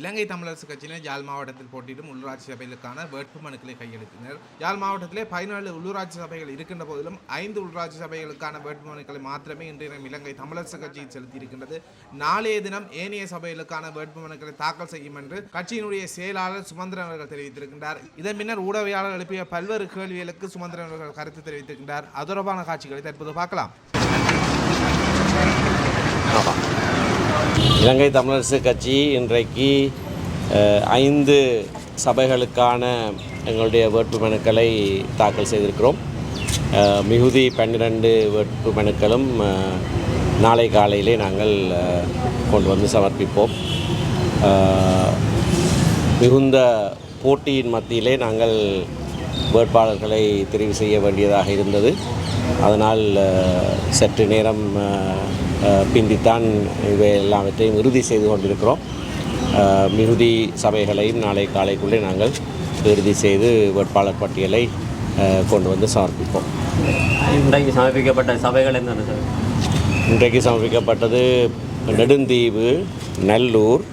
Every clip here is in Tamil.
இலங்கை தமிழரசு கட்சியினர் யாழ் மாவட்டத்தில் போட்டியிடும் உள்ளூராட்சி சபைகளுக்கான வேட்பு மனுக்களை கையெழுத்தினர். யாழ் மாவட்டத்திலே பதினாலு உள்ளூராட்சி சபைகள் இருக்கின்ற போதிலும் ஐந்து உள்ளூராட்சி சபைகளுக்கான வேட்பு மனுக்களை மாத்திரமே இன்றைய தினம் இலங்கை தமிழரசு கட்சியில் செலுத்தியிருக்கின்றது. நாளைய தினம் ஏனைய சபைகளுக்கான வேட்பு மனுக்களை தாக்கல் செய்யும் என்று கட்சியினுடைய செயலாளர் சுமந்திரன் அவர்கள் தெரிவித்திருக்கின்றார். இதன் பின்னர் ஊடகவியாளர் எழுப்பிய பல்வேறு கேள்விகளுக்கு சுமந்திரன் அவர்கள் கருத்து தெரிவித்திருக்கின்றார். அது தொடர்பான காட்சிகளை தற்போது பார்க்கலாம். இலங்கை தமிழரசு கட்சி இன்றைக்கு ஐந்து சபைகளுக்கான எங்களுடைய வேட்பு மனுக்களை தாக்கல் செய்திருக்கிறோம். மிகுதி பன்னிரண்டு வேட்பு மனுக்களும் நாளை காலையிலே நாங்கள் கொண்டு வந்து சமர்ப்பிப்போம். மிகுந்த போட்டியின் மத்தியிலே நாங்கள் வேட்பாளர்களை தெரிவு செய்ய வேண்டியதாக இருந்தது. அதனால் சற்று நேரம் பிந்தித்தான் இவை எல்லாவற்றையும் இறுதி செய்து கொண்டிருக்கிறோம். மிகுதி சபைகளையும் நாளை காலைக்குள்ளே நாங்கள் இறுதி செய்து வேட்பாளர் பட்டியலை கொண்டு வந்து சமர்ப்பிப்போம். இன்றைக்கு சமர்ப்பிக்கப்பட்ட சபைகள் என்னென்ன சார்? இன்றைக்கு சமர்ப்பிக்கப்பட்டது நெடுந்தீவு நல்லூர்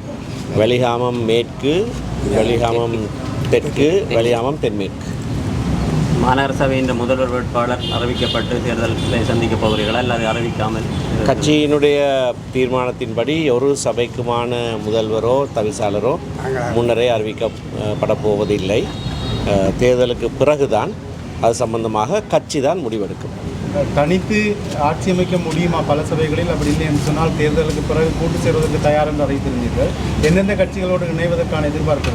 வெளிகாமம் மேற்கு வெளிகாமம் தெற்கு வெளிகாமம் தென்மேற்கு. மாநகர சபையின் முதல்வர் வேட்பாளர் அறிவிக்கப்பட்டு தேர்தலை சந்திக்கப் போகிறீர்களா அல்லது அறிவிக்காமல் கட்சியினுடைய தீர்மானத்தின்படி ஒரு சபைக்குமான முதல்வரோ தவிசாளரோ முன்னரே அறிவிக்கப்பட போவதில்லை தேர்தலுக்கு பிறகுதான் அது சம்பந்தமாக கட்சி தான் முடிவெடுக்கும். தனித்து ஆட்சி அமைக்க முடியுமா பல சபைகளில் அப்படி இல்லை என்று சொன்னால் தேர்தலுக்கு பிறகு கூட்டு சேர்வதற்கு தயார் என்று அறிவித்திருந்தீர்கள் எந்தெந்த கட்சிகளோடு இணைவதற்கான எதிர்பார்ப்பு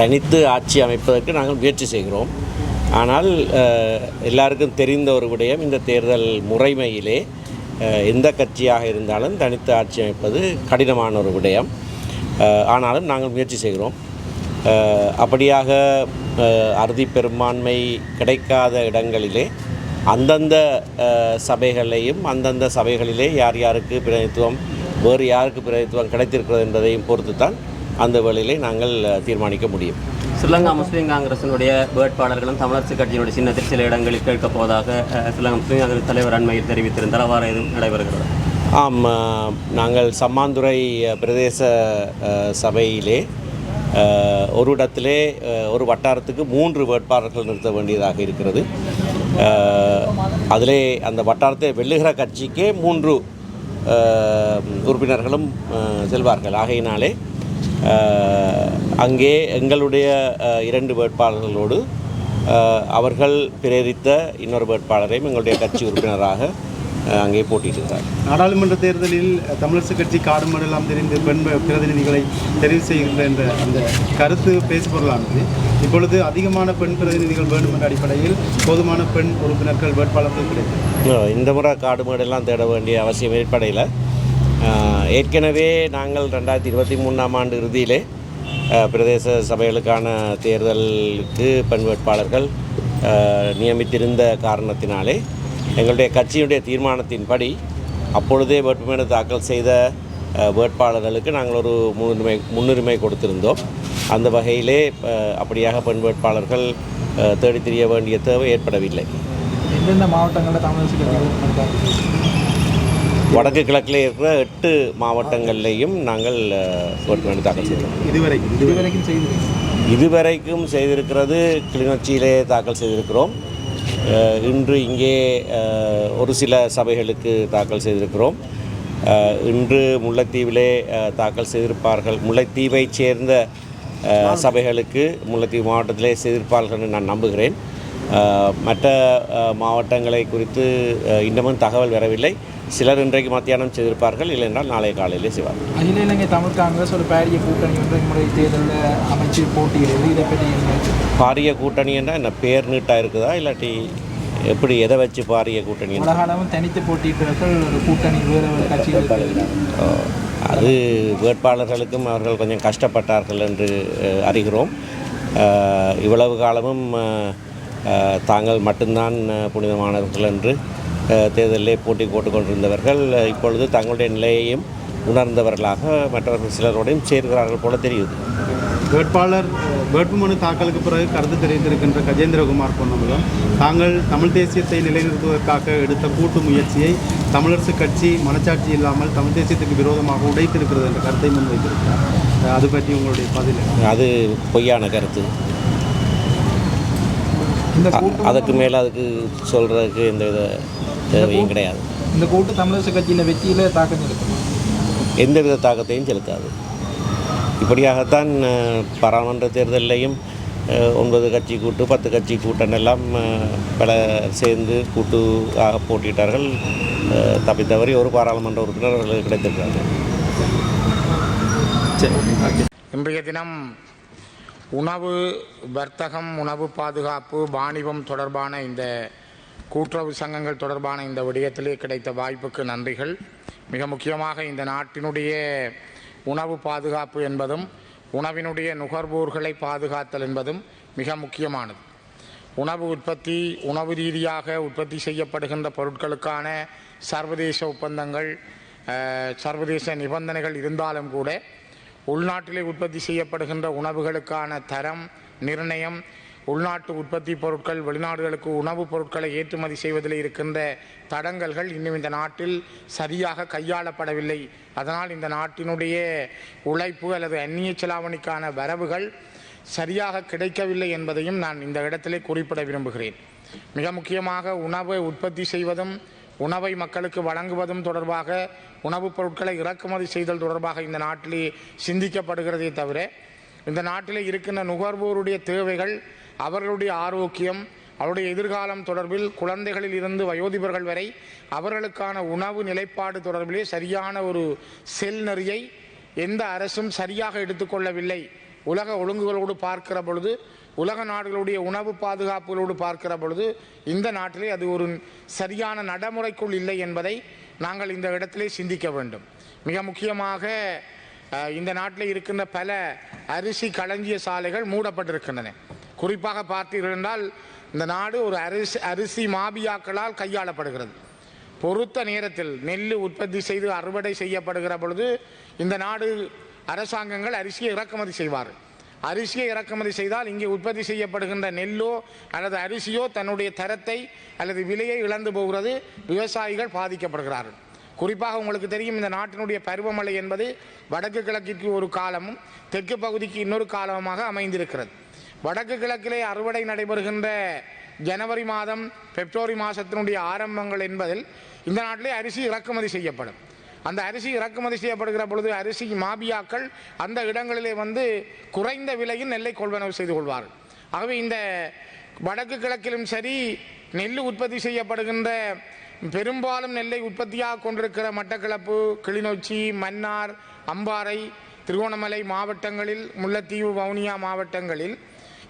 தனித்து ஆட்சி அமைப்பதற்கு நாங்கள் முயற்சி செய்கிறோம். ஆனால் எல்லாருக்கும் தெரிந்த ஒரு விடயம் இந்த தேர்தல் முறைமையிலே எந்த கட்சியாக இருந்தாலும் தனித்து ஆட்சி அமைப்பது கடினமான ஒரு விடயம். ஆனாலும் நாங்கள் முயற்சி செய்கிறோம். அப்படியாக அறுதி பெரும்பான்மை கிடைக்காத இடங்களிலே அந்தந்த சபைகளையும் அந்தந்த சபைகளிலே யார் யாருக்கு பிரதிநிதித்துவம் வேறு யாருக்கு பிரதிநிதித்துவம் கிடைத்திருக்கிறது என்பதையும் பொறுத்து தான் அந்த வேளையிலே நாங்கள் தீர்மானிக்க முடியும். ஸ்ரீலங்கா முஸ்லீம் காங்கிரசினுடைய வேட்பாளர்களும் தமிழரசு கட்சியினுடைய சின்னத்தில் சில இடங்களில் கேட்கப் போவதாக ஸ்ரீலங்கா முஸ்லீம் காங்கிரஸ் தலைவர் அண்மையில் தெரிவித்திருந்தார். அவ்வாறு எதுவும் நடைபெறுகிறது? ஆம் நாங்கள் சம்மாந்துறை பிரதேச சபையிலே ஒரு இடத்திலே ஒரு வட்டாரத்துக்கு மூன்று வேட்பாளர்கள் நிறுத்த வேண்டியதாக இருக்கிறது. அதிலே அந்த வட்டாரத்தை வெல்லுகிற கட்சிக்கே மூன்று உறுப்பினர்களும் செல்வார்கள். ஆகையினாலே அங்கே எங்களுடைய இரண்டு வேட்பாளர்களோடு அவர்கள் பிரேரித்த இன்னொரு வேட்பாளரையும் எங்களுடைய கட்சி உறுப்பினராக அங்கே போட்டியிட்டிருந்தார் நாடாளுமன்ற தேர்தலில் தமிழரசு கட்சி காடு மண்டலம் தெரிந்து பெண் பிரதிநிதிகளை தெரிவு செய்கின்ற என்ற அந்த கருத்து பேசுபொருளானது. இப்பொழுது அதிகமான பெண் பிரதிநிதிகள் வேண்டும் என்ற அடிப்படையில் போதுமான பெண் உறுப்பினர்கள் வேட்பாளர்கள் கிடைத்தது இந்த முறை காடு மேடெல்லாம் தேட வேண்டிய அவசியம் ஏற்படையில். ஏற்கனவே நாங்கள் ரெண்டாயிரத்தி இருபத்தி மூணாம் ஆண்டு இறுதியிலே பிரதேச சபைகளுக்கான தேர்தலுக்கு பெண் வேட்பாளர்கள் நியமித்திருந்த காரணத்தினாலே எங்களுடைய கட்சியுடைய தீர்மானத்தின்படி அப்பொழுதே வேட்புமனு தாக்கல் செய்த வேட்பாளர்களுக்கு நாங்கள் ஒரு முன்னுரிமை முன்னுரிமை கொடுத்திருந்தோம். அந்த வகையிலே அப்படியாக பெண் வேட்பாளர்கள் தேடி தெரிய திரிய வேண்டிய தேவை ஏற்படவில்லை. எந்தெந்த மாவட்டங்களில் தமிழக வடக்கு கிழக்கில் இருக்கிற எட்டு மாவட்டங்கள்லேயும் நாங்கள் வேட்புமனு தாக்கல் செய்தோம் இதுவரை இதுவரைக்கும் இதுவரைக்கும் செய்திருக்கிறது கிளிநொச்சியிலே தாக்கல் செய்திருக்கிறோம். இன்று இங்கே ஒரு சில சபைகளுக்கு தாக்கல் செய்திருக்கிறோம். இன்று முல்லைத்தீவிலே தாக்கல் செய்திருப்பார்கள். முல்லைத்தீவைச் சேர்ந்த சபைகளுக்கு முல்லைத்தீவு மாவட்டத்திலே செய்திருப்பார்கள் என்று நான் நம்புகிறேன். மற்ற மாவட்டங்களை குறித்து இன்னமும் தகவல் வரவில்லை. சிலர் இன்றைக்கு மத்தியானம் செய்திருப்பார்கள் இல்லை என்றால் நாளை காலையிலே செய்வார்கள். அகில இலங்கை தமிழ் காங்கிரஸ் ஒரு பாரிய கூட்டணி ஒன்று முறை தேர்தலில் அமைச்சு போட்டியிடுது. இதை பற்றி பாரிய கூட்டணி என்றால் என்ன பேர் நீட்டாக இருக்குதா இல்லாட்டி எப்படி எதை வச்சு பாரிய கூட்டணி? உலகளவும் தனித்து போட்டியிட்டவர்கள் ஒரு கூட்டணி வேறு கட்சிகளுக்கு ஓ, அது வேட்பாளர்களுக்கும் அவர்கள் கொஞ்சம் கஷ்டப்பட்டார்கள் என்று அறிகிறோம். இவ்வளவு காலமும் தாங்கள் மட்டும்தான் புனிதமானவர்கள் என்று தேர்தலிலே போட்டி போட்டுக் கொண்டிருந்தவர்கள் அஹ், இப்பொழுது தங்களுடைய நிலையையும் உணர்ந்தவர்களாக மற்றவர்கள் சிலரோடையும் சேர்கிறார்கள் போல தெரியுது. வேட்பாளர் வேட்புமனு தாக்கலுக்கு பிறகு கருத்து தெரிவித்திருக்கின்ற கஜேந்திரகுமார் பொன்னம்பலம் தாங்கள் தமிழ் தேசியத்தை நிலைநிறுத்துவதற்காக எடுத்த கூட்டு முயற்சியை தமிழரசு கட்சி மனச்சாட்சி இல்லாமல் தமிழ் தேசியத்துக்கு விரோதமாக உடைத்திருக்கிறது என்ற கருத்தை முன்வைத்திருக்கிறார். அது பற்றி உங்களுடைய பதில் அது பொய்யான கருத்து. அதுக்கு மேலே அதுக்கு சொல்கிறதுக்கு எந்த வித தேவையும் கிடையாது. இந்த கூட்டு தமிழரசு கட்சியின் வெற்றியில் தாக்கம் செலுத்துமா? எந்த வித தாக்கத்தையும் செலுத்தாது. இப்படியாகத்தான் பாராளுமன்ற தேர்தலிலையும் அஹ், ஒன்பது கட்சி கூட்டு பத்து கட்சி கூட்டம் எல்லாம் அஹ், பல சேர்ந்து கூட்டாக போட்டியிட்டார்கள். அஹ், தப்பித்தவறி ஒரு பாராளுமன்ற உறுப்பினர் அவர்களுக்கு கிடைத்திருக்கிறார்கள். இன்றைய தினம் உணவு வர்த்தகம் உணவு பாதுகாப்பு வாணிபம் தொடர்பான இந்த கூட்டுறவு சங்கங்கள் தொடர்பான இந்த விடயத்திலே கிடைத்த வாய்ப்புக்கு நன்றிகள். மிக முக்கியமாக இந்த நாட்டினுடைய உணவு பாதுகாப்பு என்பதும் உணவினுடைய நுகர்வோர்களை பாதுகாத்தல் என்பதும் மிக முக்கியமானது. உணவு உற்பத்தி உணவு ரீதியாக உற்பத்தி செய்யப்படுகின்ற பொருட்களுக்கான சர்வதேச ஒப்பந்தங்கள் சர்வதேச நிபந்தனைகள் இருந்தாலும் கூட உள்நாட்டிலே உற்பத்தி செய்யப்படுகின்ற உணவுகளுக்கான தரம் நிர்ணயம் உள்நாட்டு உற்பத்தி பொருட்கள் வெளிநாடுகளுக்கு உணவுப் பொருட்களை ஏற்றுமதி செய்வதில் இருக்கின்ற தடங்கல்கள் இன்னும் இந்த நாட்டில் சரியாக கையாளப்படவில்லை. அதனால் இந்த நாட்டினுடைய உழைப்பு அல்லது அந்நிய செலாவணிக்கான வரவுகள் சரியாக கிடைக்கவில்லை என்பதையும் நான் இந்த இடத்திலே குறிப்பிட விரும்புகிறேன். மிக முக்கியமாக உணவை உற்பத்தி செய்வதும் உணவை மக்களுக்கு வழங்குவதும் தொடர்பாக உணவுப் பொருட்களை இறக்குமதி செய்தல் தொடர்பாக இந்த நாட்டிலே சிந்திக்கப்படுகிறதே தவிர இந்த நாட்டிலே இருக்கின்ற நுகர்வோருடைய தேவைகள் அவர்களுடைய ஆரோக்கியம் அவருடைய எதிர்காலம் தொடர்பில் குழந்தைகளில் இருந்து வயோதிபர்கள் வரை அவர்களுக்கான உணவு நிலைப்பாடு தொடர்பிலே சரியான ஒரு செல் நெறியை எந்த அரசும் சரியாக எடுத்துக்கொள்ளவில்லை. உலக ஒழுங்குகளோடு பார்க்கிற பொழுது உலக நாடுகளுடைய உணவு பாதுகாப்புகளோடு பார்க்கிற பொழுது இந்த நாட்டிலே அது ஒரு சரியான நடைமுறைக்குள் இல்லை என்பதை நாங்கள் இந்த இடத்திலே சிந்திக்க வேண்டும். மிக முக்கியமாக இந்த நாட்டில் இருக்கின்ற பல அரிசி களஞ்சிய சாலைகள் மூடப்பட்டிருக்கின்றன. குறிப்பாக பார்த்தீர்கள் என்றால் இந்த நாடு ஒரு அரிசி அரிசி மாபியாக்களால் கையாளப்படுகிறது. பொறுத்த நேரத்தில் நெல் உற்பத்தி செய்து அறுவடை செய்யப்படுகிற பொழுது இந்த நாடு அரசாங்கங்கள் அரிசியை இறக்குமதி செய்வார் அரிசியை இறக்குமதி செய்தால் இங்கே உற்பத்தி செய்யப்படுகின்ற நெல்லோ அல்லது அரிசியோ தன்னுடைய தரத்தை அல்லது விலையை இழந்து போகிறது விவசாயிகள் பாதிக்கப்படுகிறார்கள். குறிப்பாக உங்களுக்கு தெரியும் இந்த நாட்டினுடைய பருவமழை என்பது வடக்கு கிழக்கிற்கு ஒரு காலமும் தெற்கு பகுதிக்கு இன்னொரு காலமாக அமைந்திருக்கிறது. வடக்கு கிழக்கிலே அறுவடை நடைபெறுகின்ற ஜனவரி மாதம் பிப்ரவரி மாதத்தினுடைய ஆரம்பங்கள் என்பதில் இந்த நாட்டிலே அரிசி இறக்குமதி செய்யப்படும். அந்த அரிசி இறக்குமதி செய்யப்படுகிற பொழுது அரிசி மாபியாக்கள் அந்த இடங்களிலே வந்து குறைந்த விலையில் நெல்லை கொள்வனவு செய்து கொள்வார்கள். ஆகவே இந்த வடக்கு கிழக்கிலும் சரி நெல் உற்பத்தி செய்யப்படுகின்ற பெரும்பாலும் நெல்லை உற்பத்தியாக கொண்டிருக்கிற மட்டக்களப்பு கிளிநொச்சி மன்னார் அம்பாறை திருகோணமலை மாவட்டங்களில் முல்லைத்தீவு வவுனியா மாவட்டங்களில்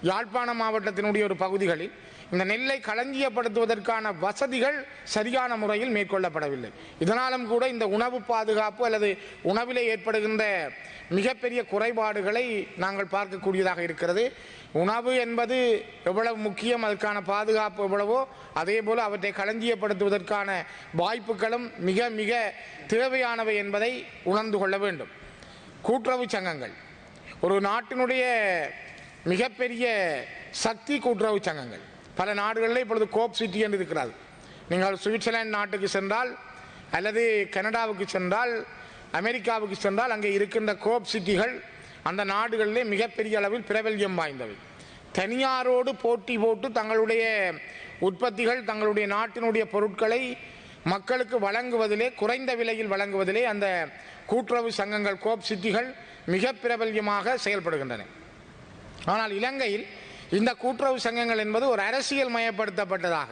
யாழ்ப்பாண மாவட்டத்தினுடைய ஒரு பகுதிகளில் இந்த நெல்லை களஞ்சியப்படுத்துவதற்கான வசதிகள் சரியான முறையில் மேற்கொள்ளப்படவில்லை. இதனாலும் கூட இந்த உணவு பாதுகாப்பு அல்லது உணவிலே ஏற்படுகின்ற மிகப்பெரிய குறைபாடுகளை நாங்கள் பார்க்கக்கூடியதாக இருக்கிறது. உணவு என்பது எவ்வளவு முக்கியம் அதற்கான பாதுகாப்பு எவ்வளவோ அதே போல் அவற்றை களஞ்சியப்படுத்துவதற்கான வாய்ப்புகளும் மிக மிக தேவையானவை என்பதை உணர்ந்து கொள்ள வேண்டும். கூட்டுறவு சங்கங்கள். ஒரு நாட்டினுடைய மிகப்பெரிய சக்தி கூட்டுறவு சங்கங்கள். பல நாடுகளில் இப்பொழுது கோப் சிட்டி என்று இருக்கிறார் நீங்கள் சுவிட்சர்லாந்து நாட்டுக்கு சென்றால் அல்லது கனடாவுக்கு சென்றால் அமெரிக்காவுக்கு சென்றால் அங்கே இருக்கின்ற கோப் சிட்டிகள் அந்த நாடுகளிலே மிகப்பெரிய அளவில் பிரபல்யம் வாய்ந்தவை. தனியாரோடு போட்டி போட்டு தங்களுடைய உற்பத்திகள் தங்களுடைய நாட்டினுடைய பொருட்களை மக்களுக்கு வழங்குவதிலே குறைந்த விலையில் வழங்குவதிலே அந்த கூட்டுறவு சங்கங்கள் கோப் சிட்டிகள் மிக பிரபல்யமாக செயல்படுகின்றன. ஆனால் இலங்கையில் இந்த கூட்டுறவு சங்கங்கள் என்பது ஒரு அரசியல் மயப்படுத்தப்பட்டதாக.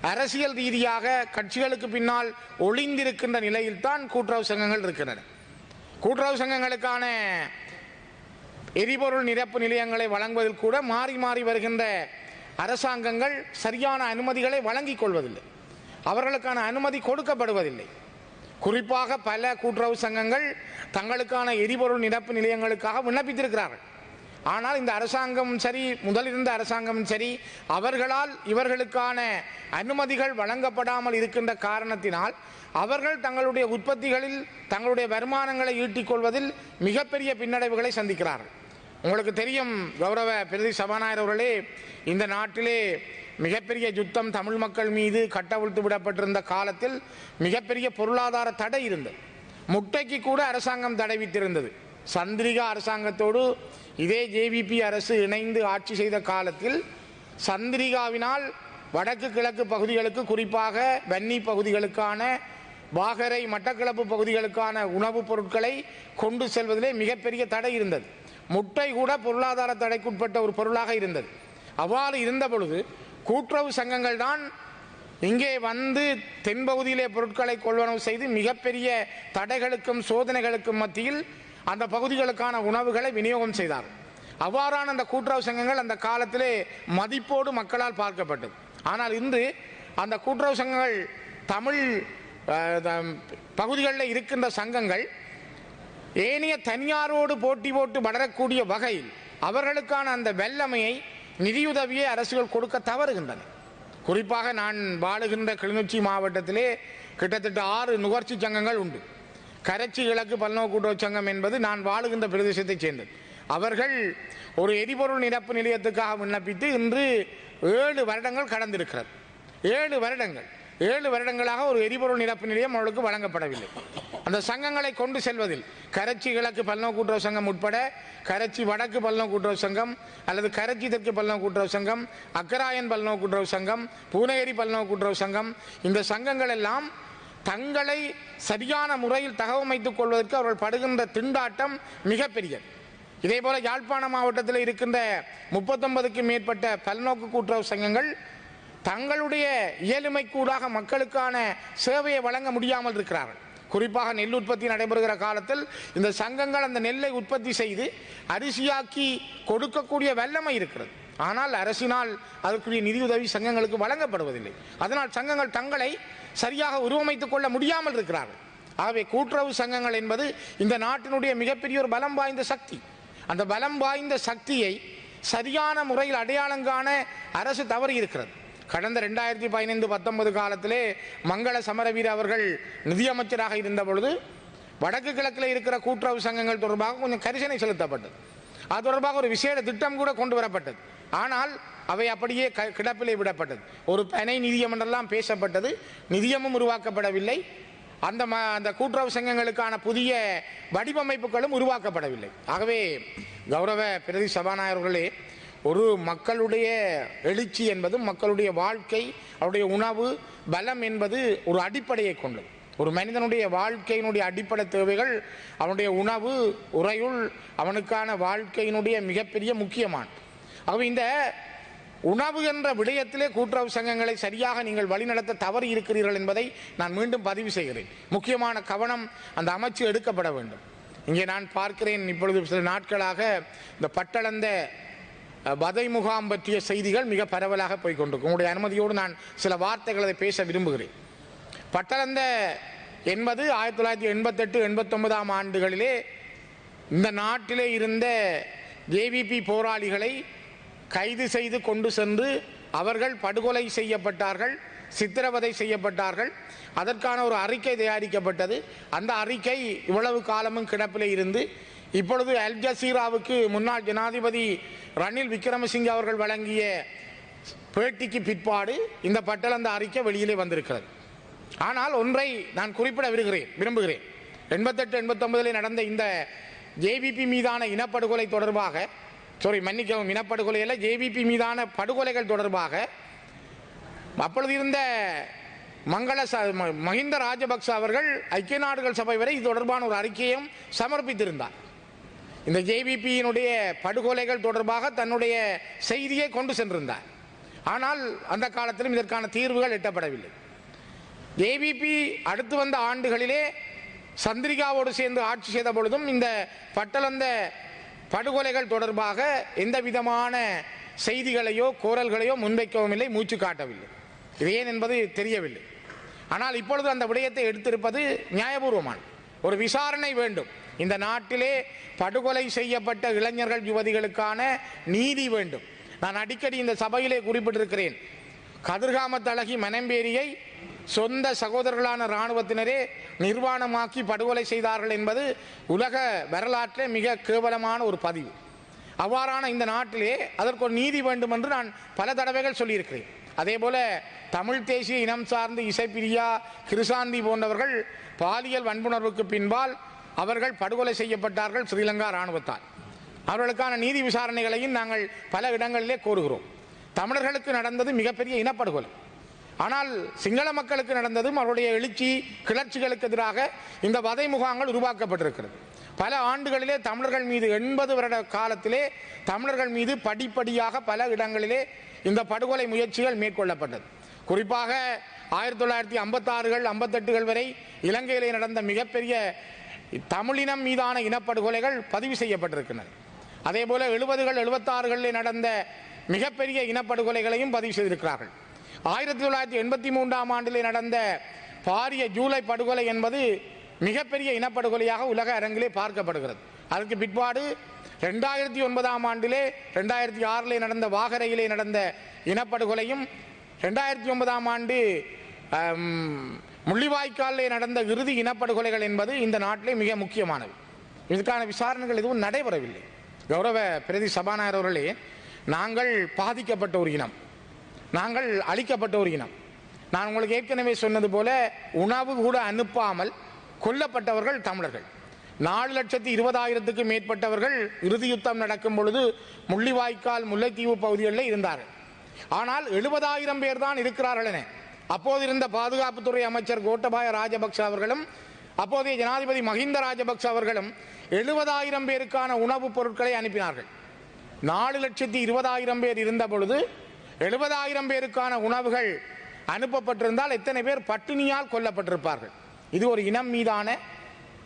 அரசியல் ரீதியாக கட்சிகளுக்கு பின்னால் ஒளிந்திருக்கின்ற நிலையில்தான் கூட்டுறவு சங்கங்கள் இருக்கின்றன. கூட்டுறவு சங்கங்களுக்கான எரிபொருள் நிரப்பு நிலையங்களை வழங்குவதில் கூட மாறி மாறி வருகின்ற அரசாங்கங்கள் சரியான அனுமதிகளை வழங்கிக் கொள்வதில்லை. அவர்களுக்கான அனுமதி கொடுக்கப்படுவதில்லை. குறிப்பாக பல கூட்டுறவு சங்கங்கள் தங்களுக்கான எரிபொருள் நிரப்பு நிலையங்களுக்காக விண்ணப்பித்திருக்கிறார்கள். ஆனால் இந்த அரசாங்கம் சரி முதலிருந்த அரசாங்கமும் சரி அவர்களால் இவர்களுக்கான அனுமதிகள் வழங்கப்படாமல் இருக்கின்ற காரணத்தினால் அவர்கள் தங்களுடைய உற்பத்திகளில் தங்களுடைய வருமானங்களை ஈட்டிக் கொள்வதில் மிகப்பெரிய பின்னடைவுகளை சந்திக்கிறார்கள். உங்களுக்கு தெரியும் கௌரவ பிரதி சபாநாயகர் அவர்களே இந்த நாட்டிலே மிகப்பெரிய யுத்தம் தமிழ் மக்கள் மீது கட்டவிழ்த்து விடப்பட்டிருந்த காலத்தில் மிகப்பெரிய பொருளாதார தடை இருந்தது. முட்டைக்கு கூட அரசாங்கம் தடை வித்திருந்தது. சந்திரிகா அரசாங்கத்தோடு இதே ஜேவிபி அரசு இணைந்து ஆட்சி செய்த காலத்தில் சந்திரிகாவினால் வடக்கு கிழக்கு பகுதிகளுக்கு குறிப்பாக வன்னி பகுதிகளுக்கான வாகரை மட்டக்களப்பு பகுதிகளுக்கான உணவுப் பொருட்களை கொண்டு செல்வதிலே மிகப்பெரிய தடை இருந்தது. முட்டை கூட பொருளாதார தடைக்குட்பட்ட ஒரு பொருளாக இருந்தது. அவ்வாறு இருந்த பொழுது கூட்டுறவு சங்கங்கள் தான் இங்கே வந்து தென்பகுதியிலே பொருட்களை கொள்வனவு செய்து மிகப்பெரிய தடைகளுக்கும் சோதனைகளுக்கும் மத்தியில் அந்த பகுதிகளுக்கான உணவுகளை விநியோகம் செய்தார். அவ்வாறான அந்த கூட்டுறவு சங்கங்கள் அந்த காலத்திலே மதிப்போடு மக்களால் பார்க்கப்பட்டது. ஆனால் இன்று அந்த கூட்டுறவு சங்கங்கள் தமிழ் பகுதிகளில் இருக்கின்ற சங்கங்கள் ஏனைய தனியாரோடு போட்டி போட்டு வளரக்கூடிய வகையில் அவர்களுக்கான அந்த வெள்ளமையை நிதியுதவியை அரசுகள் கொடுக்க தவறுகின்றன. குறிப்பாக நான் வாழுகின்ற கிளிநொச்சி மாவட்டத்திலே கிட்டத்தட்ட ஆறு நுகர்ச்சி சங்கங்கள் உண்டு. கரைச்சி கிழக்கு பல்நோக்கு கூட்டுறவு சங்கம் என்பது நான் வாழுகின்ற பிரதேசத்தைச் சேர்ந்தது. அவர்கள் ஒரு எரிபொருள் நிரப்பு நிலையத்துக்காக விண்ணப்பித்து இன்று ஏழு வருடங்கள் கடந்திருக்கிறது. ஏழு வருடங்கள். ஏழு வருடங்களாக ஒரு எரிபொருள் நிரப்பு நிலையம் அவர்களுக்கு வழங்கப்படவில்லை. அந்த சங்கங்களை கொண்டு செல்வதில் கரைச்சி கிழக்கு பல்நோக்கு கூட்டுறவு சங்கம் உட்பட கரைச்சி வடக்கு பல்நோக்கு கூட்டுறவு சங்கம் அல்லது கரைச்சி தெற்கு பல்நோக்கு கூட்டுறவு சங்கம் அக்கராயன் பல்நோக்கு கூட்டுறவு சங்கம் பூனகிரி பல்நோக்கு கூட்டுறவு சங்கம் இந்த சங்கங்கள் எல்லாம் தங்களை சரியான முறையில் தகவமைத்துக் கொள்வதற்கு அவர்கள் படுகின்ற திண்டாட்டம் மிகப்பெரியது. இதே போல யாழ்ப்பாண மாவட்டத்தில் இருக்கின்ற முப்பத்தொன்பதுக்கு மேற்பட்ட பல்நோக்கு கூட்டுறவு சங்கங்கள் தங்களுடைய இயலுமைக்கூடாக மக்களுக்கான சேவையை வழங்க முடியாமல் இருக்கிறார்கள். குறிப்பாக நெல் உற்பத்தி நடைபெறுகிற காலத்தில் இந்த சங்கங்கள் அந்த நெல்லை உற்பத்தி செய்து அரிசியாக்கி கொடுக்கக்கூடிய வல்லமை இருக்கிறது. ஆனால் அரசினால் அதற்குரிய நிதியுதவி சங்கங்களுக்கு வழங்கப்படுவதில்லை. அதனால் சங்கங்கள் தங்களை சரியாக உருவமைத்துக் கொள்ள முடியாமல் இருக்கிறார்கள். ஆகவே கூட்டுறவு சங்கங்கள் என்பது இந்த நாட்டினுடைய மிகப்பெரிய ஒரு பலம் வாய்ந்த சக்தி. அந்த பலம் வாய்ந்த சக்தியை சரியான முறையில் அடையாளம் காண அரசு தவறி இருக்கிறது. கடந்த ரெண்டாயிரத்தி பதினைந்து பத்தொன்பது காலத்திலே மங்கள சமரவீர அவர்கள் நிதியமைச்சராக இருந்த பொழுது வடக்கு கிழக்கில் இருக்கிற கூட்டுறவு சங்கங்கள் தொடர்பாக கொஞ்சம் கரிசனை செலுத்தப்பட்டது. அது தொடர்பாக ஒரு விசேட திட்டம் கூட கொண்டு வரப்பட்டது. ஆனால் அவை அப்படியே க- கிடப்பிலே விடப்பட்டது. ஒரு பனை நிதியமென்றெல்லாம் பேசப்பட்டது. நிதியமும் உருவாக்கப்படவில்லை. அந்த ம அந்த கூட்டுறவு சங்கங்களுக்கான புதிய வடிவமைப்புகளும் உருவாக்கப்படவில்லை. ஆகவே கௌரவ பிரதி சபாநாயகர்களே ஒரு மக்களுடைய எழுச்சி என்பது மக்களுடைய வாழ்க்கை அவருடைய உணவு பலம் என்பது ஒரு அடிப்படையை கொண்டது. ஒரு மனிதனுடைய வாழ்க்கையினுடைய அடிப்படை தேவைகள் அவனுடைய உணவு உறையுள் அவனுக்கான வாழ்க்கையினுடைய மிகப்பெரிய முக்கியமான ஆகவே இந்த உணவு என்ற விடயத்திலே கூட்டுறவு சங்கங்களை சரியாக நீங்கள் வழிநடத்த தவறி இருக்கிறீர்கள் என்பதை நான் மீண்டும் பதிவு செய்கிறேன். முக்கியமான கவனம் அந்த அமைச்சு எடுக்கப்பட வேண்டும். இங்கே நான் பார்க்கிறேன் இப்பொழுது சில நாட்களாக இந்த பட்டளந்த வதை முகாம் பற்றிய செய்திகள் மிக பரவலாக போய்கொண்டிருக்கும் உங்களுடைய அனுமதியோடு நான் சில வார்த்தைகளை பேச விரும்புகிறேன். பட்டளந்த என்பது ஆயிரத்தி தொள்ளாயிரத்தி எண்பத்தெட்டு எண்பத்தொன்பதாம் ஆண்டுகளிலே இந்த நாட்டிலே இருந்த ஜேவிபி போராளிகளை கைது செய்து கொண்டு சென்று அவர்கள் படுகொலை செய்யப்பட்டார்கள் சித்திரவதை செய்யப்பட்டார்கள். அதற்கான ஒரு அறிக்கை தயாரிக்கப்பட்டது. அந்த அறிக்கை இவ்வளவு காலமும் கிடப்பில் இருந்து இப்பொழுது அல் ஜசீராவுக்கு முன்னாள் ஜனாதிபதி ரணில் விக்ரமசிங்கே அவர்கள் வழங்கிய பேட்டிக்கு பிற்பாடு இந்த பட்டளந்த அறிக்கை வெளியிலே வந்திருக்கிறது. ஆனால் ஒன்றை நான் குறிப்பிட விருகிறேன் விரும்புகிறேன். எண்பத்தெட்டு எண்பத்தொன்பதில் நடந்த இந்த ஜேவிபி மீதான இனப்படுகொலை தொடர்பாக சாரி மன்னிக்கவும். இனப்படுகொலையில் ஜேவிபி மீதான படுகொலைகள் தொடர்பாக அப்பொழுது இருந்த மங்கள ச ம- மஹிந்த ராஜபக்ச அவர்கள் ஐக்கிய நாடுகள் சபை வரை இது தொடர்பான ஒரு அறிக்கையும் சமர்ப்பித்திருந்தார். இந்த ஜேவிபியினுடைய படுகொலைகள் தொடர்பாக தன்னுடைய செய்தியை கொண்டு சென்றிருந்தார். ஆனால் அந்த காலத்திலும் இதற்கான தீர்வுகள் எட்டப்படவில்லை. ஏபிபி அடுத்து வந்த ஆண்டுகளிலே சந்திரிகாவோடு சேர்ந்து ஆட்சி செய்த பொழுதும் இந்த பட்டலந்த படுகொலைகள் தொடர்பாக எந்த விதமான செய்திகளையோ கோரல்களையோ முன்வைக்கவும் இல்லை மூச்சு காட்டவில்லை. இது ஏன் என்பது தெரியவில்லை. ஆனால் இப்பொழுது அந்த விடயத்தை எடுத்திருப்பது நியாயபூர்வமான ஒரு விசாரணை வேண்டும். இந்த நாட்டிலே படுகொலை செய்யப்பட்ட இளைஞர்கள் யுவதிகளுக்கான நீதி வேண்டும். நான் அடிக்கடி இந்த சபையிலே குறிப்பிட்டிருக்கிறேன். கதிர்காமத்தழகி மனம்பேரியை சொந்த சகோதரர்களான இராணுவத்தினரே நிர்வாணமாக்கி படுகொலை செய்தார்கள் என்பது உலக வரலாற்றிலே மிக கேவலமான ஒரு பதிவு. அவ்வாறான இந்த நாட்டிலே அதற்கு ஒரு நீதி வேண்டும் என்று நான் பல தடவைகள் சொல்லியிருக்கிறேன். அதே போல தமிழ் தேசிய இனம் சார்ந்து இசைப்பிரியா கிருசாந்தி போன்றவர்கள் பாலியல் வன்புணர்வுக்கு பின்பால் அவர்கள் படுகொலை செய்யப்பட்டார்கள் ஸ்ரீலங்கா இராணுவத்தால். அவர்களுக்கான நீதி விசாரணைகளையும் நாங்கள் பல இடங்களிலே கோருகிறோம். தமிழர்களுக்கு நடந்தது மிகப்பெரிய இனப்படுகொலை. ஆனால் சிங்கள மக்களுக்கு நடந்ததும் அவருடைய எழுச்சி கிளர்ச்சிகளுக்கு எதிராக இந்த வதை முகாங்கள் உருவாக்கப்பட்டிருக்கிறது. பல ஆண்டுகளிலே தமிழர்கள் மீது எண்பது வருட காலத்திலே தமிழர்கள் மீது படிப்படியாக பல இடங்களிலே இந்த படுகொலை முயற்சிகள் மேற்கொள்ளப்பட்டது. குறிப்பாக ஆயிரத்தி தொள்ளாயிரத்தி ஐம்பத்தாறுகள் ஐம்பத்தெட்டுகள் வரை இலங்கையிலே நடந்த மிகப்பெரிய தமிழினம் மீதான இனப்படுகொலைகள் பதிவு செய்யப்பட்டிருக்கின்றன. அதே போல எழுபதுகள் எழுபத்தாறுகளில் நடந்த மிகப்பெரிய இனப்படுகொலைகளையும் பதிவு செய்திருக்கிறார்கள். ஆயிரத்தி தொள்ளாயிரத்தி எண்பத்தி மூன்றாம் ஆண்டிலே நடந்த பாரிய ஜூலை படுகொலை என்பது மிகப்பெரிய இனப்படுகொலையாக உலக அரங்கிலே பார்க்கப்படுகிறது. அதற்கு பிற்பாடு ரெண்டாயிரத்தி ஒன்பதாம் ஆண்டிலே ரெண்டாயிரத்தி ஆறிலே நடந்த வாகரையிலே நடந்த இனப்படுகொலையும் ரெண்டாயிரத்தி ஒன்பதாம் ஆண்டு முள்ளிவாய்க்காலே நடந்த இறுதி இனப்படுகொலைகள் என்பது இந்த நாட்டிலே மிக முக்கியமானது. இதுக்கான விசாரணைகள் எதுவும் நடைபெறவில்லை. கௌரவ பிரதி சபாநாயகர் அவர்களே நாங்கள் பாதிக்கப்பட்ட ஒரு இனம். நாங்கள் அழிக்கப்பட்ட ஒரு இனம். நான் உங்களுக்கு ஏற்கனவே சொன்னது போல உணவு கூட அனுப்பாமல் கொல்லப்பட்டவர்கள் தமிழர்கள். நாலு லட்சத்தி இருபதாயிரத்துக்கு மேற்பட்டவர்கள் இறுதி யுத்தம் நடக்கும் பொழுது முள்ளிவாய்க்கால் முல்லைத்தீவு பகுதிகளில் இருந்தார்கள். ஆனால் எழுபதாயிரம் பேர் தான் இருக்கிறார்கள் என. அப்போது இருந்த பாதுகாப்புத்துறை அமைச்சர் கோட்டபாய ராஜபக்ஷ அவர்களும் அப்போதைய ஜனாதிபதி மஹிந்த ராஜபக்ஷ அவர்களும் எழுபதாயிரம் பேருக்கான உணவுப் பொருட்களை அனுப்பினார்கள். நாலு லட்சத்தி இருபதாயிரம் பேர் இருந்த பொழுது எழுபதாயிரம் பேருக்கான உணவுகள் அனுப்பப்பட்டிருந்தால் எத்தனை பேர் பட்டினியால் கொல்லப்பட்டிருப்பார்கள்? இது ஒரு இனம் மீதான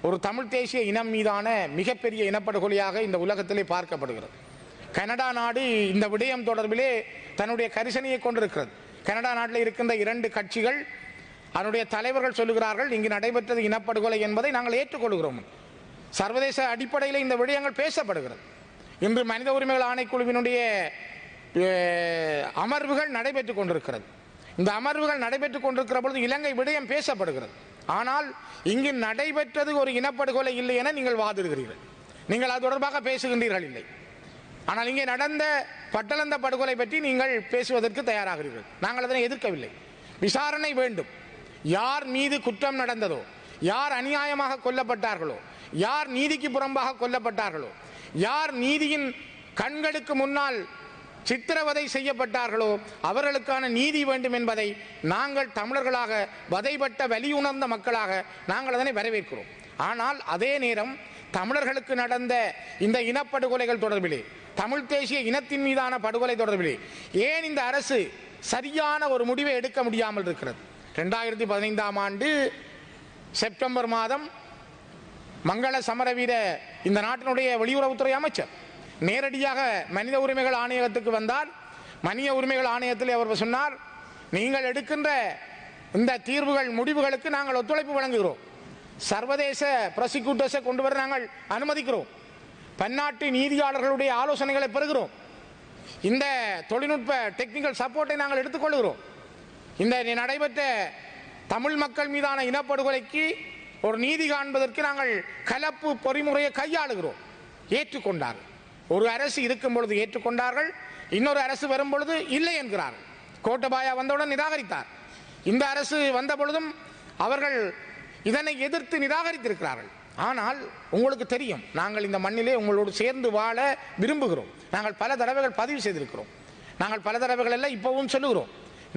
ஒரு தமிழ் தேசிய இனம் மீதான மிகப்பெரிய இனப்படுகொலையாக இந்த உலகத்திலே பார்க்கப்படுகிறது. கனடா நாடு இந்த விடயம் தொடர்பிலே தன்னுடைய கரிசனையை கொண்டிருக்கிறது. கனடா நாட்டில் இருக்கின்ற இரண்டு கட்சிகள் அதனுடைய தலைவர்கள் சொல்லுகிறார்கள் இங்கு நடைபெற்றது இனப்படுகொலை என்பதை நாங்கள் ஏற்றுக்கொள்கிறோம். சர்வதேச அடிப்படையில் இந்த விடயங்கள் பேசப்படுகிறது. இன்று மனித உரிமைகள் ஆணைக்குழுவினுடைய அமர்வுகள் நடைபெற்றுக் கொண்டிருக்கிறது. இந்த அமர்வுகள் நடைபெற்றுக் கொண்டிருக்கிற பொழுது இலங்கை விடயம் பேசப்படுகிறது. ஆனால் இங்கு நடைபெற்றது ஒரு இனப்படுகொலை இல்லை என நீங்கள் வாதிடுகிறீர்கள். நீங்கள் அது தொடர்பாக பேசுகின்றீர்கள் இல்லை. ஆனால் இங்கே நடந்த பட்டளந்த படுகொலை பற்றி நீங்கள் பேசுவதற்கு தயாராகிறீர்கள். நாங்கள் அதனை எதிர்க்கவில்லை. விசாரணை வேண்டும். யார் மீது குற்றம் நடந்ததோ யார் அநியாயமாக கொல்லப்பட்டார்களோ யார் நீதிக்கு புறம்பாக கொல்லப்பட்டார்களோ யார் நீதியின் கண்களுக்கு முன்னால் சித்திரவதை செய்யப்பட்டார்களோ அவர்களுக்கான நீதி வேண்டும் என்பதை நாங்கள் தமிழர்களாக வதைப்பட்ட வலியுணர்ந்த மக்களாக நாங்கள் அதனை வரவேற்கிறோம். ஆனால் அதே நேரம் தமிழர்களுக்கு நடந்த இந்த இனப்படுகொலைகள் தொடர்பிலே தமிழ் தேசிய இனத்தின் மீதான படுகொலை தொடர்பிலே ஏன் இந்த அரசு சரியான ஒரு முடிவை எடுக்க முடியாமல் இருக்கிறது? ரெண்டாயிரத்தி பதினைந்தாம் ஆண்டு செப்டம்பர் மாதம் மங்கள சமரவீர இந்த நாட்டினுடைய வெளியுறவுத்துறை அமைச்சர் நேரடியாக மனித உரிமைகள் ஆணையகத்துக்கு வந்தார். மனித உரிமைகள் ஆணையத்தில் அவர் சொன்னார் நீங்கள் எடுக்கின்ற இந்த தீர்வுகள் முடிவுகளுக்கு நாங்கள் ஒத்துழைப்பு வழங்குகிறோம். சர்வதேச ப்ரொசிக்யூட்டர்ஸை கொண்டு வர நாங்கள் அனுமதிக்கிறோம். பன்னாட்டு நீதியாளர்களுடைய ஆலோசனைகளை பெறுகிறோம். இந்த தொழில்நுட்ப டெக்னிக்கல் சப்போர்ட்டை நாங்கள் எடுத்துக்கொள்கிறோம். இந்த நடைபெற்ற தமிழ் மக்கள் மீதான இனப்படுகொலைக்கு ஒரு நீதி காண்பதற்கு நாங்கள் கலப்பு பொறிமுறையை கையாளுகிறோம். ஏற்றுக்கொண்டார்கள் ஒரு அரசு இருக்கும் பொழுது ஏற்றுக்கொண்டார்கள் இன்னொரு அரசு வரும் பொழுது இல்லை என்கிறார்கள். கோட்டபாயா வந்தவுடன் நிராகரித்தார். இந்த அரசு வந்த பொழுதும் அவர்கள் இதனை எதிர்த்து நிராகரித்திருக்கிறார்கள். ஆனால் உங்களுக்கு தெரியும் நாங்கள் இந்த மண்ணிலே உங்களோடு சேர்ந்து வாழ விரும்புகிறோம். நாங்கள் பல தடவைகள் பதிவு செய்திருக்கிறோம். நாங்கள் பல தடவைகள் எல்லாம் இப்பவும் சொல்லுகிறோம்.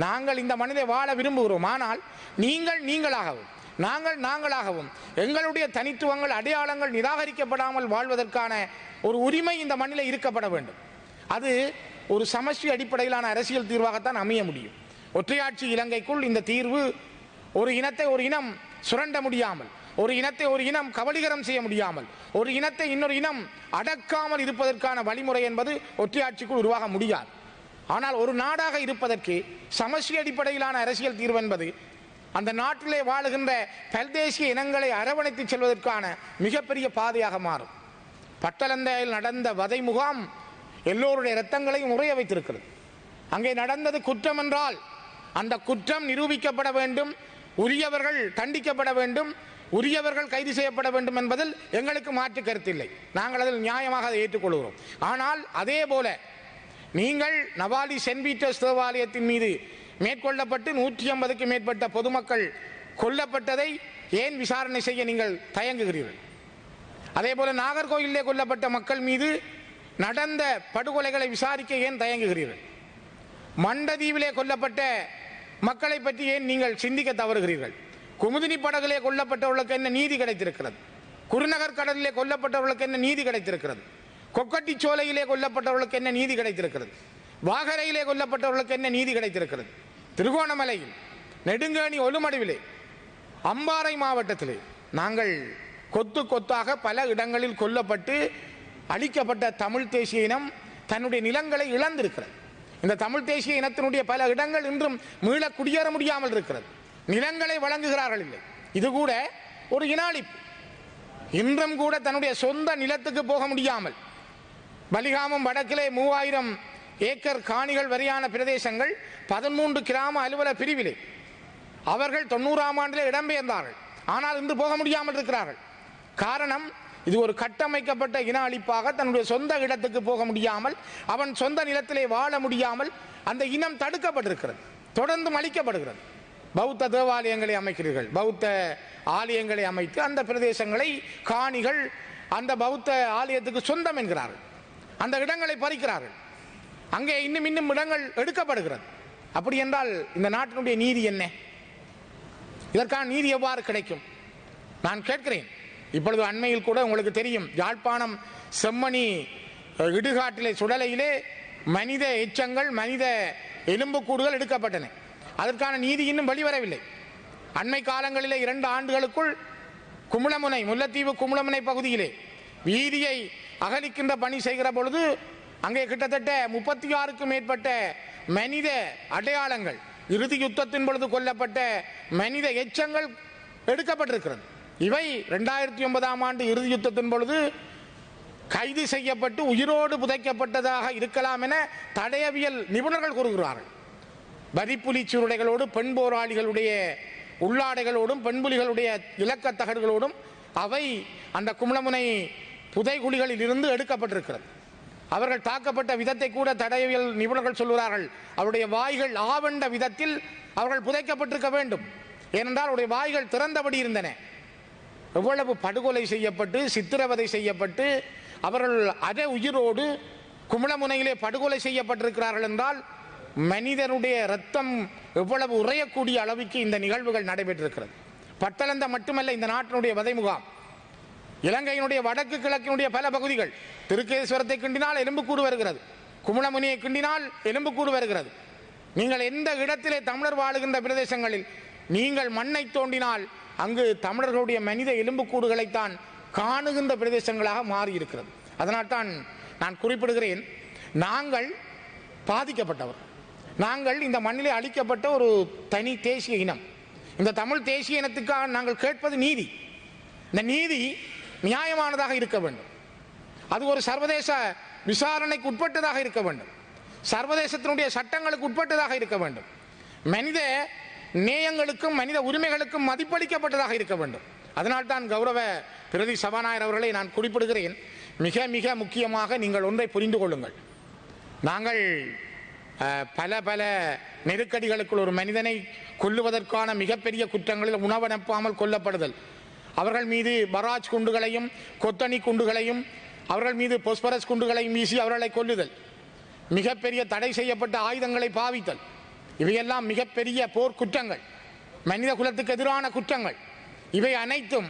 நாங்கள் இந்த மனிதை வாழ விரும்புகிறோம். ஆனால் நீங்கள் நீங்களாகவும் நாங்கள் நாங்களாகவும் எங்களுடைய தனித்துவங்கள் அடையாளங்கள் நிராகரிக்கப்படாமல் வாழ்வதற்கான ஒரு உரிமை இந்த மண்ணில் இருக்கப்பட வேண்டும். அது ஒரு சமஷ்டி அடிப்படையிலான அரசியல் தீர்வாகத்தான் அமைய முடியும். ஒற்றையாட்சி இலங்கைக்குள் இந்த தீர்வு ஒரு இனத்தை ஒரு இனம் சுரண்ட முடியாமல் ஒரு இனத்தை ஒரு இனம் கபலீகரம் செய்ய முடியாமல் ஒரு இனத்தை இன்னொரு இனம் அடக்காமல் இருப்பதற்கான வழிமுறை என்பது ஒற்றையாட்சிக்குள் உருவாக முடியாது. ஆனால் ஒரு நாடாக இருப்பதற்கு சமஷ்டி அடிப்படையிலான அரசியல் தீர்வு என்பது அந்த நாட்டிலே வாழுகின்ற பல்தேசிய இனங்களை அரவணைத்து செல்வதற்கான மிகப்பெரிய பாதையாக மாறும். பட்டலந்தையில் நடந்த வதை முகாம் எல்லோருடைய இரத்தங்களையும் உறைய வைத்திருக்கிறது. அங்கே நடந்தது குற்றம் என்றால் அந்த குற்றம் நிரூபிக்கப்பட வேண்டும் உரியவர்கள் தண்டிக்கப்பட வேண்டும் உரியவர்கள் கைது செய்யப்பட வேண்டும் என்பதில் எங்களுக்கு மாற்று கருத்தில்லை. நாங்கள் அதில் நியாயமாக அதை ஏற்றுக்கொள்கிறோம். ஆனால் அதே போல நீங்கள் நவாலி சென்ட் பீட்டர்ஸ் தேவாலயத்தின் மீது மேற்கொள்ளப்பட்டு நூற்றி ஐம்பதுக்கு மேற்பட்ட பொதுமக்கள் கொல்லப்பட்டதை ஏன் விசாரணை செய்ய நீங்கள் தயங்குகிறீர்கள்? அதே போல நாகர்கோயிலே கொல்லப்பட்ட மக்கள் மீது நடந்த படுகொலைகளை விசாரிக்க ஏன் தயங்குகிறீர்கள்? மண்டதீவிலே கொல்லப்பட்ட மக்களை பற்றி ஏன் நீங்கள் சிந்திக்க தவறுகிறீர்கள்? குமுதினி படகிலே கொல்லப்பட்டவர்களுக்கு என்ன நீதி கிடைத்திருக்கிறது? குருநகர் கடலிலே கொல்லப்பட்டவர்களுக்கு என்ன நீதி கிடைத்திருக்கிறது? கொக்கட்டி சோலையிலே கொல்லப்பட்டவர்களுக்கு என்ன நீதி கிடைத்திருக்கிறது? வாகரையிலே கொல்லப்பட்டவர்களுக்கு என்ன நீதி கிடைத்திருக்கிறது? திருகோணமலையில் நெடுங்கேணி ஒலுமடுவிலே அம்பாறை மாவட்டத்திலே நாங்கள் கொத்து கொத்தாக பல இடங்களில் கொல்லப்பட்டு அழிக்கப்பட்ட தமிழ் தேசிய இனம் தன்னுடைய நிலங்களை இழந்திருக்கிறது. இந்த தமிழ் தேசிய இனத்தினுடைய பல இடங்கள் இன்றும் மீள குடியேற முடியாமல் இருக்கிறது. நிலங்களை வழங்குகிறார்கள் இல்லை. இது கூட ஒரு இனாளிப்பு. இன்றும் கூட தன்னுடைய சொந்த நிலத்துக்கு போக முடியாமல் பலிகாமம் வடக்கிலே மூவாயிரம் ஏக்கர் காணிகள் வரையான பிரதேசங்கள் பதிமூன்று கிராம அலுவலர் பிரிவிலே. அவர்கள் தொண்ணூறாம் ஆண்டிலே இடம்பெயர்ந்தார்கள். ஆனால் இன்று போக முடியாமல் இருக்கிறார்கள். காரணம் இது ஒரு கட்டமைக்கப்பட்ட இன அழிப்பாக தன்னுடைய சொந்த இடத்துக்கு போக முடியாமல் அவன் சொந்த நிலத்திலே வாழ முடியாமல் அந்த இனம் தடுக்கப்பட்டிருக்கிறது. தொடர்ந்து அழிக்கப்படுகிறது. பௌத்த தேவாலயங்களை அமைக்கிறீர்கள். பௌத்த ஆலயங்களை அமைத்து அந்த பிரதேசங்களை காணிகள் அந்த பௌத்த ஆலயத்துக்கு சொந்தம் என்கிறார்கள். அந்த இடங்களை பறிக்கிறார்கள். அங்கே இன்னும் இன்னும் இடங்கள் எடுக்கப்படுகிறது. அப்படி என்றால் இந்த நாட்டினுடைய நீதி என்ன? இதற்கான நீதி எவ்வாறு கிடைக்கும்? நான் கேட்கிறேன். இப்பொழுது அண்மையில் கூட உங்களுக்கு தெரியும் யாழ்ப்பாணம் செம்மணி இடுகாட்டிலே சுடலையிலே மனித எச்சங்கள் மனித எலும்புக்கூடுகள் எடுக்கப்பட்டன. அதற்கான நீதி இன்னும் வெளிவரவில்லை. அண்மை காலங்களிலே இரண்டு ஆண்டுகளுக்குள் குமுளமுனை முல்லைத்தீவு குமுளமுனை பகுதியிலே வீதியை அகலிக்கின்ற பணி செய்கிற பொழுது அங்கே கிட்டத்தட்ட முப்பத்தி ஆறுக்கும் மேற்பட்ட மனித அடையாளங்கள் இறுதி யுத்தத்தின் பொழுது கொல்லப்பட்ட மனித எச்சங்கள் எடுக்கப்பட்டிருக்கிறது. இவை ரெண்டாயிரத்தி ஒன்பதாம் ஆண்டு இறுதி யுத்தத்தின் பொழுது கைது செய்யப்பட்டு உயிரோடு புதைக்கப்பட்டதாக இருக்கலாம் என தடயவியல் நிபுணர்கள் கூறுகிறார்கள். வரிப்புலி சீருடைகளோடு பெண் போராளிகளுடைய உள்ளாடைகளோடும் பெண்புலிகளுடைய இலக்கத் தகடுகளோடும் அவை அந்த கும்பலமுனை புதைகுழிகளில் இருந்து எடுக்கப்பட்டிருக்கிறது. அவர்கள் தாக்கப்பட்ட விதத்தை கூட தடயவியல் நிபுணர்கள் சொல்கிறார்கள் அவருடைய வாய்கள் ஆவண்ட விதத்தில் அவர்கள் புதைக்கப்பட்டிருக்க வேண்டும். ஏனென்றால் அவருடைய வாய்கள் திறந்தபடி இருந்தன. எவ்வளவு படுகொலை செய்யப்பட்டு சித்திரவதை செய்யப்பட்டு அவர்கள் அத உயிரோடு கும்பளமுனையிலே படுகொலை செய்யப்பட்டிருக்கிறார்கள் என்றால் மனிதனுடைய ரத்தம் எவ்வளவு உறையக்கூடிய அளவுக்கு இந்த நிகழ்வுகள் நடைபெற்றிருக்கிறது. பட்டளந்த மட்டுமல்ல இந்த நாட்டினுடைய வதைமுகாம். இலங்கையினுடைய வடக்கு கிழக்கினுடைய பல பகுதிகள் திருக்கேஸ்வரத்தை கிண்டினால் எலும்புக்கூடு வருகிறது. குமுளமுனியை கிண்டினால் எலும்புக்கூடு வருகிறது. நீங்கள் எந்த இடத்திலே தமிழர் வாழுகின்ற பிரதேசங்களில் நீங்கள் மண்ணை தோண்டினால் அங்கு தமிழர்களுடைய மனித எலும்புக்கூடுகளைத்தான் காணுகின்ற பிரதேசங்களாக மாறி இருக்கிறது அதனால்தான் நான் குறிப்பிடுகிறேன் நாங்கள் பாதிக்கப்பட்டவர். நாங்கள் இந்த மண்ணிலே அளிக்கப்பட்ட ஒரு தனி தேசிய இனம். இந்த தமிழ் தேசிய இனத்துக்காக நாங்கள் கேட்பது நீதி. இந்த நீதி நியாயமானதாக இருக்க வேண்டும். அது ஒரு சர்வதேச விசாரணைக்கு உட்பட்டதாக இருக்க வேண்டும். சர்வதேசத்தினுடைய சட்டங்களுக்கு உட்பட்டதாக இருக்க வேண்டும். மனித நேயங்களுக்கும் மனித உரிமைகளுக்கும் மதிப்பளிக்கப்பட்டதாக இருக்க வேண்டும். அதனால்தான் கௌரவ பிரதி சபாநாயகர் அவர்களை நான் குறிப்பிடுகிறேன். மிக மிக முக்கியமாக நீங்கள் ஒன்றை புரிந்து கொள்ளுங்கள். நாங்கள் பல பல நெருக்கடிகளுக்குள் ஒரு மனிதனை கொல்லுவதற்கான மிகப்பெரிய குற்றங்களில் உணவனுப்பாமல் கொல்லப்படுதல். அவர்கள் மீது பராஜ் குண்டுகளையும் கொத்தணி குண்டுகளையும் அவர்கள் மீது பொஸ்பரஸ் குண்டுகளையும் வீசி அவர்களை கொல்லுதல். மிகப்பெரிய தடை செய்யப்பட்ட ஆயுதங்களை பாவித்தல். இவையெல்லாம் மிகப்பெரிய போர் குற்றங்கள் மனித குலத்துக்கு எதிரான குற்றங்கள். இவை அனைத்தும்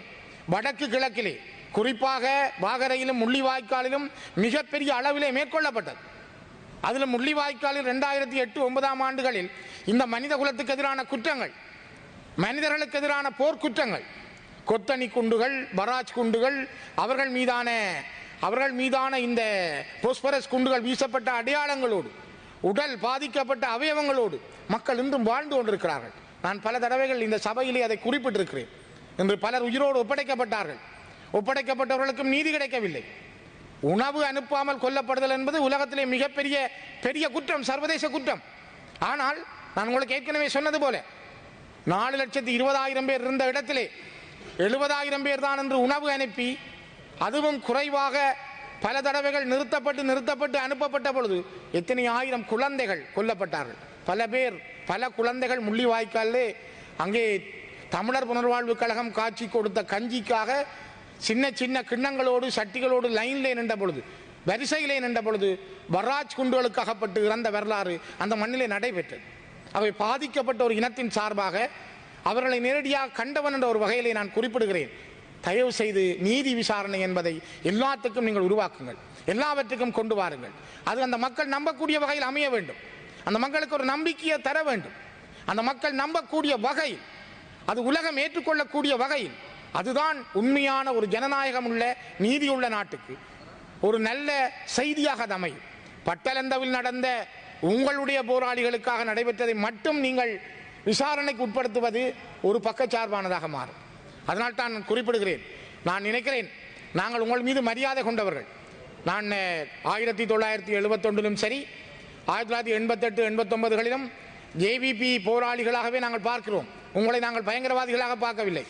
வடக்கு கிழக்கிலே குறிப்பாக வாகரையிலும் முள்ளிவாய்க்காலிலும் மிகப்பெரிய அளவிலே மேற்கொள்ளப்பட்டது. அதில் முள்ளிவாய்க்காலில் ரெண்டாயிரத்தி எட்டு ஒன்பதாம் ஆண்டுகளில் இந்த மனித குலத்துக்கு எதிரான குற்றங்கள் மனிதர்களுக்கு எதிரான போர்க்குற்றங்கள் கொத்தணி குண்டுகள் பராஜ் குண்டுகள் அவர்கள் மீதான அவர்கள் மீதான இந்த போஸ்பரஸ் குண்டுகள் வீசப்பட்ட அடையாளங்களோடு உடல் பாதிக்கப்பட்ட அவயவங்களோடு மக்கள் இன்றும் வாழ்ந்து கொண்டிருக்கிறார்கள். நான் பல தடவைகள் இந்த சபையிலே அதை குறிப்பிட்டிருக்கிறேன் இன்று பலர் உயிரோடு ஒப்படைக்கப்பட்டார்கள். ஒப்படைக்கப்பட்டவர்களுக்கும் நீதி கிடைக்கவில்லை. உணவு அனுப்பாமல் கொல்லப்படுதல் என்பது உலகத்திலே மிகப்பெரிய பெரிய குற்றம் சர்வதேச குற்றம். ஆனால் நான் உங்களுக்கு ஏற்கனவே சொன்னது போல நாலு லட்சத்தி இருபதாயிரம் பேர் இருந்த இடத்திலே எழுபதாயிரம் பேர் தான் என்று உணவு அனுப்பி அதுவும் குறைவாக பல தடவைகள் நிறுத்தப்பட்டு நிறுத்தப்பட்டு அனுப்பப்பட்ட பொழுது எத்தனை ஆயிரம் குழந்தைகள் கொல்லப்பட்டார்கள். பல பேர் பல குழந்தைகள் முள்ளிவாய்க்காலே அங்கே தமிழர் புனர்வாழ்வு கழகம் காட்சி கொடுத்த கஞ்சிக்காக சின்ன சின்ன கிண்ணங்களோடு சட்டிகளோடு லைனிலே நின்ற பொழுது வரிசையிலே நின்ற பொழுது வராஜ் குண்டுகளுக்கு அகப்பட்டு இறந்த வரலாறு அந்த மண்ணிலே நடைபெற்றது. அவை பாதிக்கப்பட்ட ஒரு இனத்தின் சார்பாக அவர்களை நேரடியாக கண்டவன் என்ற ஒரு வகையிலே நான் குறிப்பிடுகிறேன். தயவு செய்து நீதி விசாரணை என்பதை எல்லாத்துக்கும் நீங்கள் உருவாக்குங்கள். எல்லாவற்றுக்கும் கொண்டு வாருங்கள். அது அந்த மக்கள் நம்பக்கூடிய வகையில் அமைய வேண்டும். அந்த மக்களுக்கு ஒரு நம்பிக்கையை தர வேண்டும். அந்த மக்கள் நம்பக்கூடிய வகையில் அது உலகம் ஏற்றுக்கொள்ளக்கூடிய வகையில் அதுதான் உண்மையான ஒரு ஜனநாயகம் உள்ள நீதி உள்ள நாட்டுக்கு ஒரு நல்ல செய்தியாக அது அமையும். பட்டலந்தவில் நடந்த உங்களுடைய போராளிகளுக்காக நடைபெற்றதை மட்டும் நீங்கள் விசாரணைக்கு உட்படுத்துவது ஒரு பக்கச்சார்பானதாக மாறும். அதனால் தான் நான் குறிப்பிடுகிறேன். நான் நினைக்கிறேன் நாங்கள் உங்கள் மீது மரியாதை கொண்டவர்கள். நான் ஆயிரத்தி தொள்ளாயிரத்தி எழுபத்தொன்றிலும் சரி ஆயிரத்தி தொள்ளாயிரத்தி எண்பத்தெட்டு எண்பத்தொன்பதுகளிலும் ஜேவிபி போராளிகளாகவே நாங்கள் பார்க்கிறோம். உங்களை நாங்கள் பயங்கரவாதிகளாக பார்க்கவில்லை.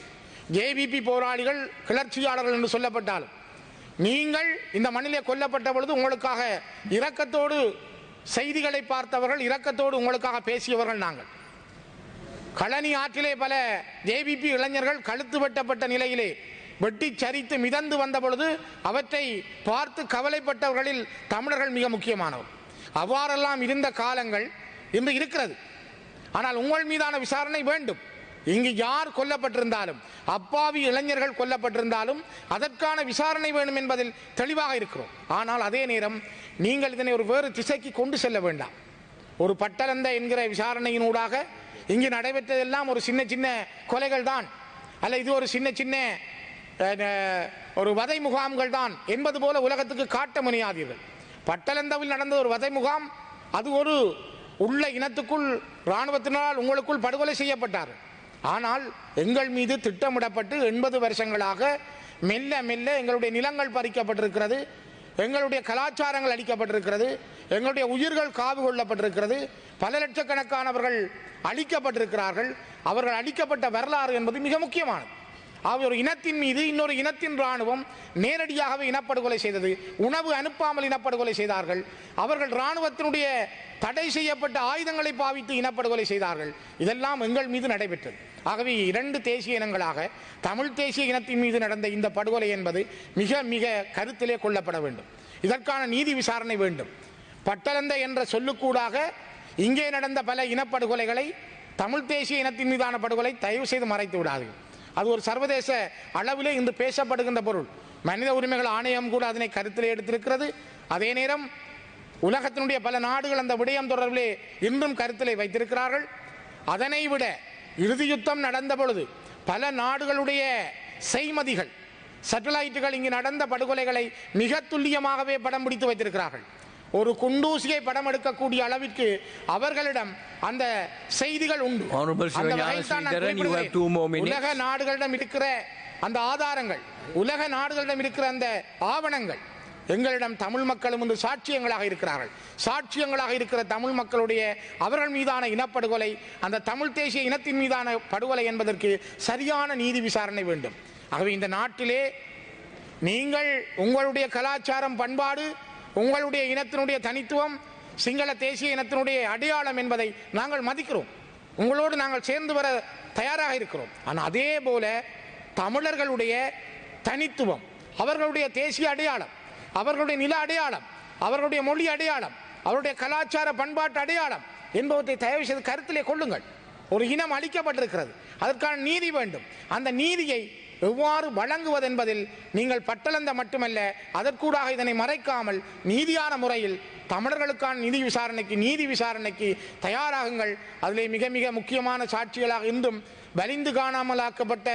ஜேவிபி போராளிகள் கிளர்ச்சியாளர்கள் என்று சொல்லப்பட்டாலும் நீங்கள் இந்த மண்ணிலே கொல்லப்பட்ட பொழுது உங்களுக்காக இரக்கத்தோடு செய்திகளை பார்த்தவர்கள் இரக்கத்தோடு உங்களுக்காக பேசியவர்கள் நாங்கள். களனி ஆற்றிலே பல ஜேபிபி இளைஞர்கள் கழுத்து வெட்டப்பட்ட நிலையிலே வெட்டி சரித்து மிதந்து வந்த பொழுது அவற்றை பார்த்து கவலைப்பட்டவர்களில் தமிழர்கள் மிக முக்கியமானவர். அவ்வாறெல்லாம் இருந்த காலங்கள் இன்று இருக்கிறது. ஆனால் உங்கள் மீதான விசாரணை வேண்டும். இங்கு யார் கொல்லப்பட்டிருந்தாலும் அப்பாவி இளைஞர்கள் கொல்லப்பட்டிருந்தாலும் அதற்கான விசாரணை வேண்டும் என்பதில் தெளிவாக இருக்கிறோம். ஆனால் அதே நேரம் நீங்கள் இதனை ஒரு வேறு திசைக்கு கொண்டு செல்ல வேண்டாம். ஒரு பட்டலந்த என்கிற விசாரணையினூடாக இங்கு நடைபெற்றதெல்லாம் ஒரு சின்ன சின்ன கொலைகள் தான் அல்ல இது ஒரு சின்ன சின்ன ஒரு வதை முகாம்கள் தான் என்பது போல உலகத்துக்கு காட்ட முனையாதீர்கள். பட்டலந்தவில் நடந்த ஒரு வதை முகாம் அது ஒரு உள்ள இனத்துக்குள் இராணுவத்தினால் உங்களுக்குள் படுகொலை செய்யப்பட்டார். ஆனால் எங்கள் மீது திட்டமிடப்பட்டு எண்பது வருஷங்களாக மெல்ல மெல்ல எங்களுடைய நிலங்கள் பறிக்கப்பட்டிருக்கிறது. எங்களுடைய கலாச்சாரங்கள் அளிக்கப்பட்டிருக்கிறது எங்களுடைய உயிர்கள் காவு கொள்ளப்பட்டிருக்கிறது. பல லட்சக்கணக்கானவர்கள் அழிக்கப்பட்டிருக்கிறார்கள். அவர்கள் அழிக்கப்பட்ட வரலாறு என்பது மிக முக்கியமானது. ஆகவே ஒரு இனத்தின் மீது இன்னொரு இனத்தின் இராணுவம் நேரடியாகவே இனப்படுகொலை செய்தது உணவு அனுப்பாமல் இனப்படுகொலை செய்தார்கள். அவர்கள் இராணுவத்தினுடைய தடை செய்யப்பட்ட ஆயுதங்களை பாவித்து இனப்படுகொலை செய்தார்கள். இதெல்லாம் எங்கள் மீது நடைபெற்றது. ஆகவே இரண்டு தேசிய இனங்களாக தமிழ் தேசிய இனத்தின் மீது நடந்த இந்த படுகொலை என்பது மிக மிக கருத்திலே கொள்ளப்பட வேண்டும். இதற்கான நீதி விசாரணை வேண்டும். பட்டலந்த என்ற சொல்லுக்கூடாக இங்கே நடந்த பல இனப்படுகொலைகளை தமிழ் தேசிய இனத்தின் மீதான படுகொலை தயவு செய்து மறைத்து விடாதீர்கள். அது ஒரு சர்வதேச அளவிலே இன்று பேசப்படுகின்ற பொருள். மனித உரிமைகள் ஆணையம் கூட அதனை கருத்திலே எடுத்திருக்கிறது. அதே நேரம் உலகத்தினுடைய பல நாடுகள் அந்த விடயம் தொடர்பிலே இன்றும் கருத்திலே வைத்திருக்கிறார்கள். அதனை விட இறுதி யுத்தம் நடந்த பொழுது பல நாடுகளுடைய செய்மதிகள் சேட்டலைட்டுகள் இங்கு நடந்த படுகொலைகளை மிக துல்லியமாகவே படம் பிடித்து வைத்திருக்கிறார்கள். ஒரு குண்டூசியை படம் எடுக்கக்கூடிய அளவிற்கு அவர்களிடம் அந்த செய்திகள் உண்டு. உலக நாடுகளிடம் இருக்கிற அந்த ஆதாரங்கள் உலக நாடுகளிடம் இருக்கிற அந்த ஆவணங்கள் எங்களிடம் தமிழ் மக்களும் இன்று சாட்சியங்களாக இருக்கிறார்கள். சாட்சியங்களாக இருக்கிற தமிழ் மக்களுடைய அவர்கள் மீதான இனப்படுகொலை அந்த தமிழ் தேசிய இனத்தின் மீதான படுகொலை என்பதற்கு சரியான நீதி விசாரணை வேண்டும். ஆகவே இந்த நாட்டிலே நீங்கள் உங்களுடைய கலாச்சாரம் பண்பாடு உங்களுடைய இனத்தினுடைய தனித்துவம் சிங்கள தேசிய இனத்தினுடைய அடையாளம் என்பதை நாங்கள் மதிக்கிறோம். உங்களோடு நாங்கள் சேர்ந்து வர தயாராக இருக்கிறோம். ஆனால் அதே போல தமிழர்களுடைய தனித்துவம் அவர்களுடைய தேசிய அடையாளம் அவர்களுடைய நில அடையாளம் அவர்களுடைய மொழி அடையாளம் அவருடைய கலாச்சார பண்பாட்டு அடையாளம் என்பவற்றை தயவு செய்து கருத்திலே கொள்ளுங்கள். ஒரு இனம் அளிக்கப்பட்டிருக்கிறது அதற்கான நீதி வேண்டும். அந்த நீதியை எவ்வாறு வழங்குவதென்பதில் நீங்கள் பட்டளந்த மட்டுமல்ல அதற்கூடாக இதனை மறைக்காமல் நீதியான முறையில் தமிழர்களுக்கான நீதி விசாரணைக்கு நீதி விசாரணைக்கு தயாராகுங்கள். அதிலே மிக மிக முக்கியமான சாட்சிகளாக இருந்தும் வலிந்து காணாமலாக்கப்பட்ட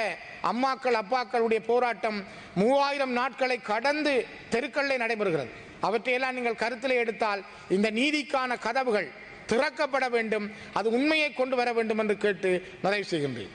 அம்மாக்கள் அப்பாக்களுடைய போராட்டம் மூவாயிரம் நாட்களை கடந்து தெருக்களில் நடைபெறுகிறது. அவற்றையெல்லாம் நீங்கள் கருத்தில் எடுத்தால் இந்த நீதிக்கான கதவுகள் திறக்கப்பட வேண்டும் அது உண்மையை கொண்டு வர வேண்டும் என்று கேட்டு நிறைவு செய்கின்றேன்.